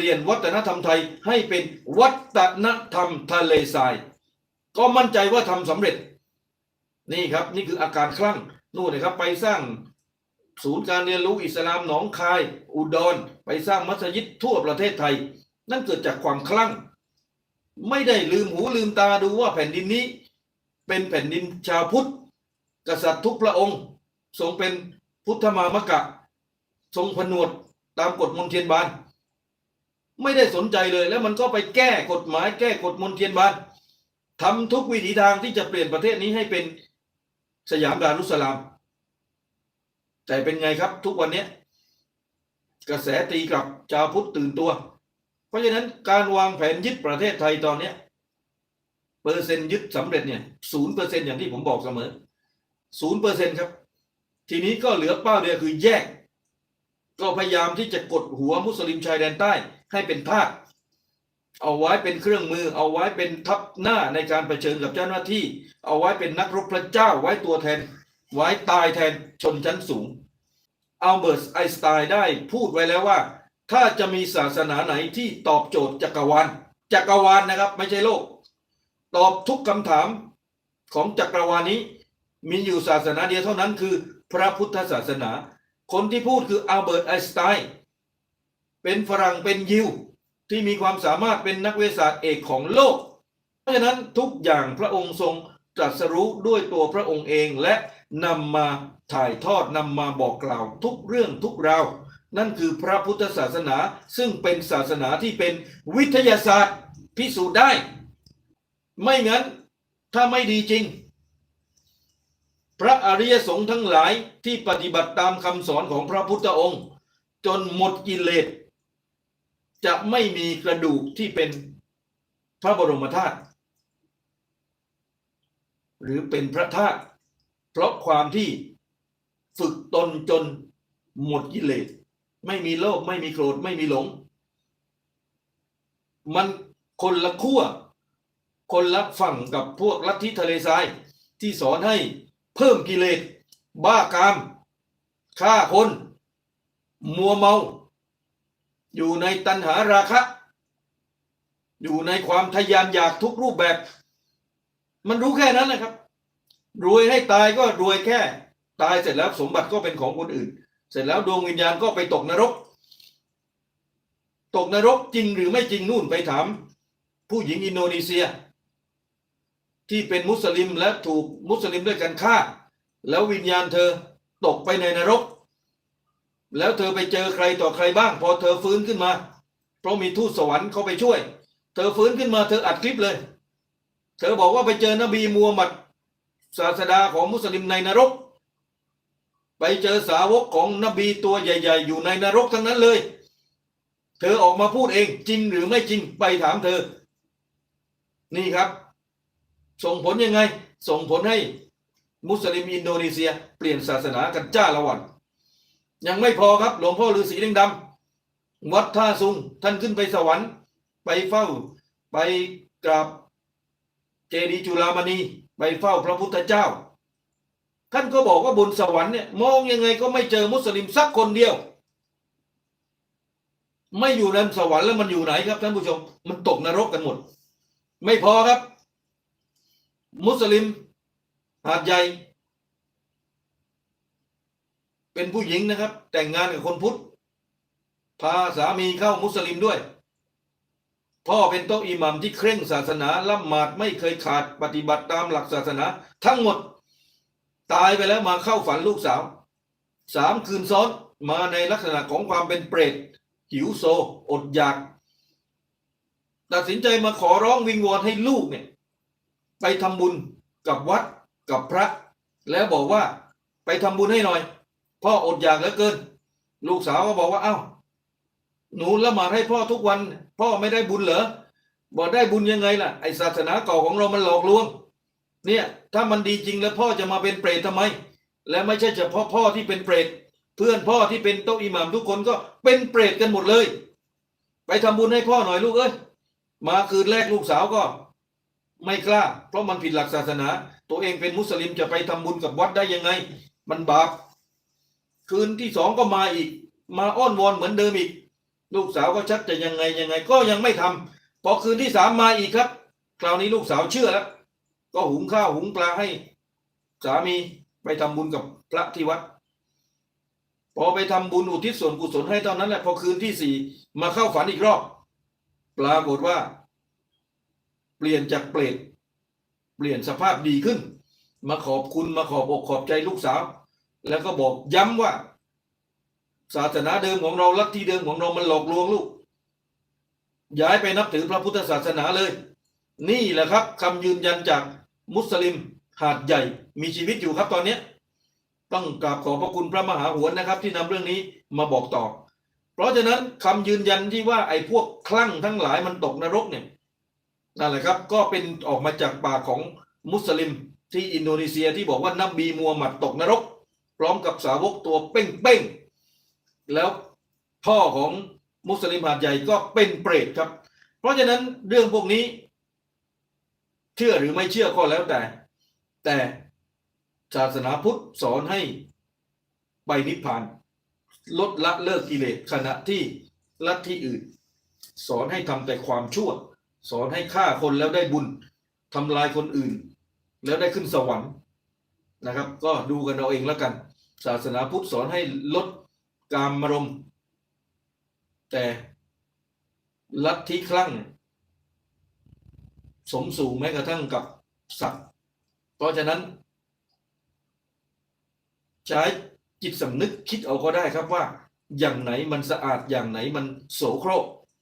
ลี่ยนวัฒนธรรมไทยให้เป็นวัฒนธรรมทะเลทราย ก็มั่นใจว่าทำสำเร็จ นี่ครับนี่คืออาการคลั่งนู่นนะครับไปสร้างศูนย์การเรียนรู้อิสลามหนองคาย อุดร ไปสร้างมัสยิดทั่วประเทศไทย นั่นเกิดจากความคลั่ง ไม่ได้ลืมหูลืมตาดูว่าแผ่นดินนี้ เป็นแผ่นดินชาวพุทธ กษัตริย์ทุกพระองค์ ทรงเป็นพุทธมามกะ ทรงผนวดตามกฎมนเทียนบาน ไม่ได้สนใจเลยแล้วมันก็ไปแก้กฎหมายแก้กฎมนเทียนบานทำทุกวิถีทางที่จะเปลี่ยนประเทศนี้ให้เป็นสยามดารุสลาม แต่เป็นไงครับทุกวันเนี้กระแสตีกลับชาวพุทธตื่นตัว เพราะฉะนั้นการวางแผนยึดประเทศไทยตอนเนี้เปอร์เซ็นต์ยึดสำเร็จเนี่ยศูนย์เปอร์เซ็นต์อย่างที่ผมบอกเสมอศูนย์เปอร์เซ็นต์ครับ ทีนี้ก็เหลือเป้าเดียวคือแยก ก็พยายามที่จะกดหัวมุสลิมชายแดนใต้ ให้เป็นทาสเอาไว้เป็นเครื่องมือ เอาไว้เป็นทัพหน้าในการเผชิญกับเจ้าหน้าที่ เอาไว้เป็นนักรบพระเจ้าไว้ตัวแทน ไว้ตายแทนชนชั้นสูงอัลเบิร์ตไอน์สไตน์ได้พูดไว้แล้วว่า ถ้าจะมีศาสนาไหนที่ตอบโจทย์จักรวาลจักรวาลนะครับ ไม่ใช่โลก ตอบทุกคำถามของจักรวาลนี้ มีอยู่ศาสนาเดียวเท่านั้นคือ พระพุทธศาสนา คนที่พูดคืออัลเบิร์ตไอน์สไตน์ เป็นฝรั่งเป็นยิวที่มีความสามารถเป็นนักวิทยาศาสตร์เอกของโลก เพราะฉะนั้นทุกอย่างพระองค์ทรงตรัสรู้ด้วยตัวพระองค์เองและนำมาถ่ายทอดนำมาบอกกล่าวทุกเรื่องทุกราวนั่นคือพระพุทธศาสนาซึ่งเป็นศาสนาที่เป็นวิทยาศาสตร์พิสูจน์ได้ ไม่งั้นถ้าไม่ดีจริง พระอริยสงฆ์ทั้งหลายที่ปฏิบัติตามคำสอนของพระพุทธองค์ จนหมดกิเลส จะไม่มีกระดูกที่เป็นพระบรมธาตุหรือเป็นพระธาตุเพราะความที่ฝึกตนจนหมดกิเลส ไม่มีโลภไม่มีโกรธไม่มีหลง มันคนละขั้วคนละฝั่งกับพวกลัทธิทะเลทรายที่สอนให้เพิ่มกิเลส บ้ากามฆ่าคน มัวเมา อยู่ในตัณหาราคะ อยู่ในความทะยานอยากทุกรูปแบบ มันรู้แค่นั้นนะครับ รวยให้ตายก็รวยแค่ ตายเสร็จแล้วสมบัติก็เป็นของคนอื่น เสร็จแล้วดวงวิญญาณก็ไปตกนรก ตกนรกจริงหรือไม่จริงนู่นไปถาม ผู้หญิงอินโดนีเซีย ที่เป็นมุสลิมและถูกมุสลิมด้วยกันฆ่า แล้ววิญญาณเธอตกไปในนรก แล้วเธอไปเจอใครต่อใครบ้าง พอเธอฟื้นขึ้นมา เพราะมีทูตสวรรค์เข้าไปช่วย เธอฟื้นขึ้นมาเธออัดคลิปเลย เธอบอกว่าไปเจอนบีมูฮัมหมัดศาสดาของมุสลิมในนรก ไปเจอสาวกของนบีตัวใหญ่ ๆ อยู่ในนรกทั้งนั้นเลย เธอออกมาพูดเองจริงหรือไม่จริงไปถามเธอ นี่ครับ ส่งผลยังไง ส่งผลให้มุสลิมอินโดนีเซีย เปลี่ยนศาสนากันจ้าละวัน ยังไม่พอครับ หลวงพ่อฤาษีลิงดำวัดท่าซุง ท่านขึ้นไปสวรรค์ ไปเฝ้า ไปกราบเจดีย์จุฬามณีไปเฝ้าพระพุทธเจ้า ท่านก็บอกว่าบนสวรรค์เนี่ยมองยังไงก็ไม่เจอมุสลิมสักคนเดียว ไม่อยู่ในสวรรค์แล้วมันอยู่ไหนครับท่านผู้ชม มันตกนรกกันหมด ไม่พอครับ มุสลิมหาดใหญ่ เป็นผู้หญิงนะครับ แต่งงานกับคนพุทธ พาสามีเข้ามุสลิมด้วย พ่อเป็นโต๊ะอิหมัมที่เคร่งศาสนาละหมาดไม่เคยขาดปฏิบัติตามหลักศาสนา ทั้งหมด ตายไปแล้วมาเข้าฝันลูกสาวสามคืนซ้อนมาในลักษณะของความเป็นเปรตหิวโซ อดอยาก ตัดสินใจมาขอร้องวิงวอนให้ลูกเนี่ย ไปทำบุญกับวัดกับพระ แล้วบอกว่าไปทำบุญให้หน่อย พ่ออดอยากเหลือเกิน ลูกสาวก็บอกว่าเอ้า หนูละหมาดให้พ่อทุกวัน พ่อไม่ได้บุญเหรอบอกได้บุญยังไงล่ะไอศาสนาเก่าของเรามันหลอกลวง เนี่ยถ้ามันดีจริงแล้วพ่อจะมาเป็นเปรตทำไม และไม่ใช่เฉพาะพ่อที่เป็นเปรตเพื่อนพ่อที่เป็นโต๊ะอิหมามทุกคนก็เป็นเปรตกันหมดเลย ไปทำบุญให้พ่อหน่อยลูกเอ้ยมาคืนแรกลูกสาวก็ไม่กล้า เพราะมันผิดหลักศาสนา ตัวเองเป็นมุสลิมจะไปทำบุญกับวัดได้ยังไง มันบาป คืนที่สองก็มาอีก มาอ้อนวอนเหมือนเดิมอีก ลูกสาวก็ชักจะยังไงยังไง ก็ยังไม่ทำพอคืนที่สามมาอีกครับ คราวนี้ลูกสาวเชื่อแล้ว ก็หุงข้าวหุงปลาให้ สามีไปทำบุญกับพระที่วัด พอไปทำบุญอุทิศส่วนกุศลให้เท่านั้นแหละพอคืนที่สี่มาเข้าฝันอีกรอบ ปรากฏว่า เปลี่ยนจากเปรตเปลี่ยนสภาพดีขึ้น มาขอบคุณมาขอบอกขอบใจลูกสาว แล้วก็บอกย้ำว่า ศาสนาเดิมของเราลัทธิเดิมของเรามันหลอกลวงลูก ย้ายไปนับถือพระพุทธศาสนาเลย นี่แหละครับคำยืนยันจากมุสลิมหาดใหญ่มีชีวิตอยู่ครับตอนเนี้ยต้องกราบขอบพระคุณพระมหาหวนนะครับ ที่นำเรื่องนี้มาบอกต่อ เพราะฉะนั้นคำยืนยันที่ว่าไอ้พวกคลั่งทั้งหลายมันตกนรกเนี่ยนั่นแหละครับ ก็เป็นออกมาจากปากของมุสลิมที่อินโดนีเซียที่บอกว่านบีมูฮัมหมัดตกนรก พร้อมกับสาวกตัวเป้งๆ แล้วพ่อของมุสลิมหาดใหญ่ก็เป็นเปรตครับ เพราะฉะนั้นเรื่องพวกนี้ เชื่อหรือไม่เชื่อก็แล้วแต่ แต่ศาสนาพุทธสอนให้ไปนิพพาน ลดละเลิกกิเลสขณะที่ลัทธิอื่น สอนให้ทำแต่ความชั่ว สอนให้ฆ่าคนแล้วได้บุญทำลายคนอื่น แล้วได้ขึ้นสวรรค์ นะครับ ก็ดูกันเอาเองแล้วกัน ศาสนาพุทธสอนให้ลดกามมารมแต่ลัทธิคลั่ง สมสู่แม้กระทั่งกับสัตว์ เพราะฉะนั้น ใช้จิตสำนึกคิดเอาก็ได้ครับว่า อย่างไหนมันสะอาดอย่างไหนมันโสโครก